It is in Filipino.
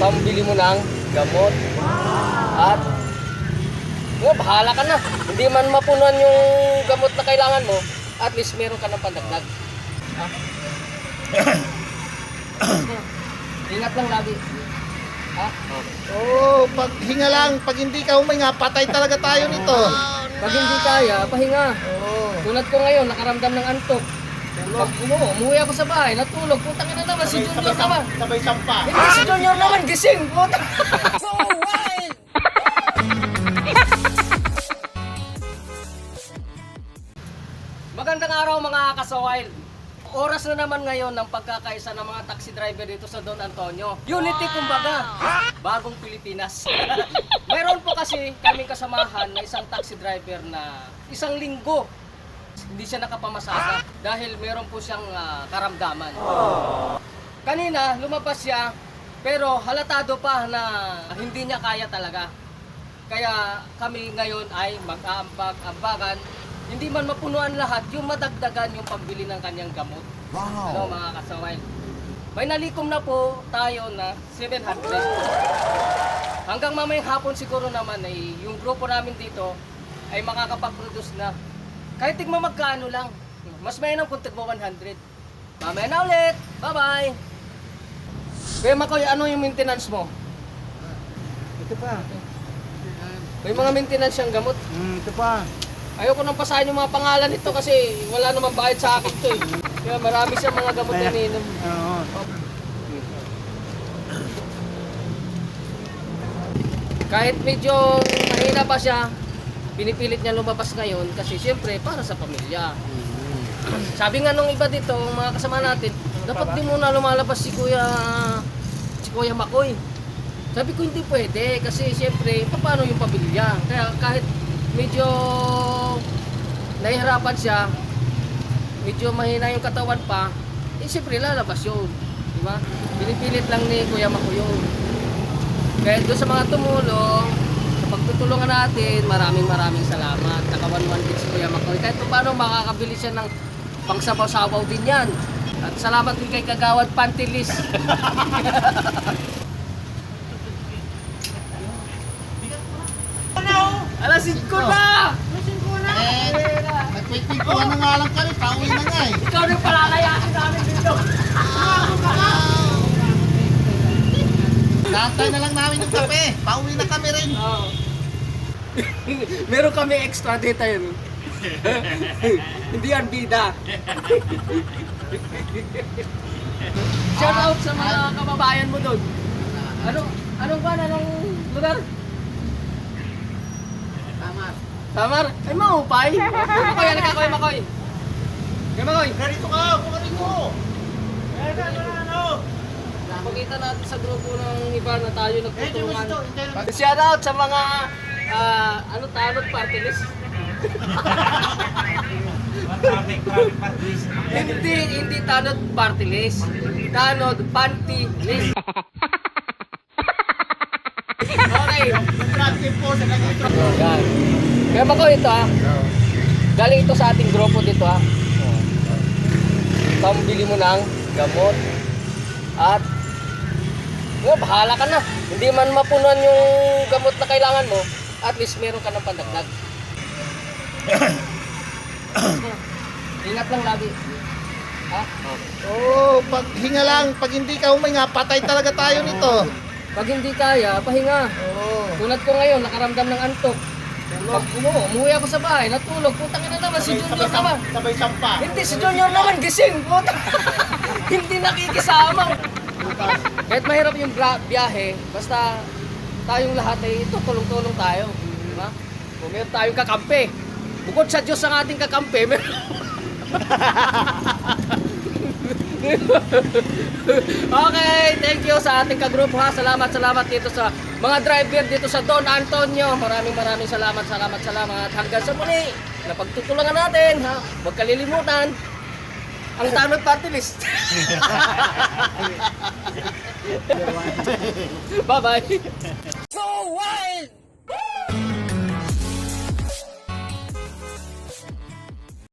pambili mo ng gamot. At mo, bahala ka na. Hindi man mapunuan yung gamot na kailangan mo, at least meron ka ng pandagdag. Ha? Ingat lang lagi. Ha? Oo, pag hinga lang, pag hindi ka huminga, patay talaga tayo nito. Pag hindi kaya, pahinga. Oo. Tulad ko ngayon, nakaramdam ng antok. Pag umuwi, umuwi ako sa bahay, natulog, putang ina naman, si Junior naman. Sabay sampa. Hindi si Junior naman, gising, puta. Magandang araw mga kasawail. Oras na naman ngayon ng pagkakaisa ng mga taxi driver dito sa Don Antonio. Unity kumbaga, bagong Pilipinas. Meron po kasi kami kasamahan na isang taxi driver na isang linggo hindi siya nakapamasada dahil meron po siyang ah, karamdaman. Kanina, lumabas siya, pero halatado pa na hindi niya kaya talaga. Kaya kami ngayon ay mag-aambag-ambagan, hindi man mapunuan lahat, yung madagdagan yung pambili ng kanyang gamot. Ano mga kasaway? May nalikom na po tayo na 700. Hanggang mamayang hapon siguro naman ay yung grupo namin dito ay makakapag-produce na. Kahit tigma magkano lang. Mas mainam kung tigma 100. Mamaya na ulit. Bye-bye. Kuya Makoy, ano yung maintenance mo? Ito pa. May mga maintenance siyang gamot. Hmm, ito pa. Ayoko nang pasahin yung mga pangalan nito kasi wala namang bayad sa akin to eh. Kaya marami siyang mga gamot na iniinom. Oo. Kahit medyo mahina pa siya, pinipilit niya lumabas ngayon kasi siyempre para sa pamilya. Sabi nga nung iba dito, mga kasama natin, dapat di muna lumalabas si Kuya si Kuya Makoy. Sabi ko hindi pwede kasi siyempre paano yung pamilya? Kaya kahit medyo nahihirapan siya, medyo mahina yung katawan pa, eh siyempre lalabas yun. Di ba? Pinipilit lang ni Kuya Makoy yun. Kaya doon sa mga tumulong, sa pagtutulungan natin, maraming maraming salamat. Nakawan-one si Kuya Makoy. Kahit pa paano makakabili siya ng pangsabaw-sabaw din yan. At salamat din kay Kagawad Pantilis. Alas 5 na! Eh, nagpipikuhan na nga lang kami, pauwi na nga eh. Ikaw na palalayasin namin dito. Naantay na lang namin yung kape. Pauwi na kami rin. Oo. Meron kami extra data yun. Hindi yan bida. Shout out sa mga kababayan mo doon. Ano, anong ba, anong lugar? Tama. Tamar? Ay, maupay. Makoy, ano ka, Kuya Makoy? Kuya Makoy, Ganito ka, kumarin mo. Eh, ano, ano? nakakita natin sa grupo ng iba na tayo nagtutulungan. Shout out sa mga ah, ano tanod party list. hindi hindi tanod party list. Tanod panty list. okay. Traffic po sa. Yan. Kaya ba ko ito ah. Galing ito sa ating grupo dito ah. Pambili mo ng gamot. At mo, bahala ka na. Hindi man mapunuan yung gamot na kailangan mo, at least meron ka ng pandagdag. Ingat lang lagi. Ha? Oo, pag hinga lang, pag hindi ka huminga, patay talaga tayo nito. Pag hindi kaya, pahinga. Oo. Tulad ko ngayon, nakaramdam ng antok. Pag umuwi, umuwi ako sa bahay, natulog. Putang ina naman, si Junior naman. Sabay sampa. Hindi, si Junior naman gising. Puta. Hindi nakikisama. Kahit mahirap yung bra- biyahe, basta tayong lahat ay ito, tulong-tulong tayo. Di ba? Kung meron tayong kakampi. Bukod sa Diyos ang ating kakampi, meron... okay, thank you sa ating kagrupo ha. Salamat, salamat dito sa mga driver dito sa Don Antonio. Maraming maraming salamat, salamat, salamat. Hanggang sa muli, na pagtutulungan natin ha. Huwag kalilimutan, ang tanod party list. Bye-bye. So wild!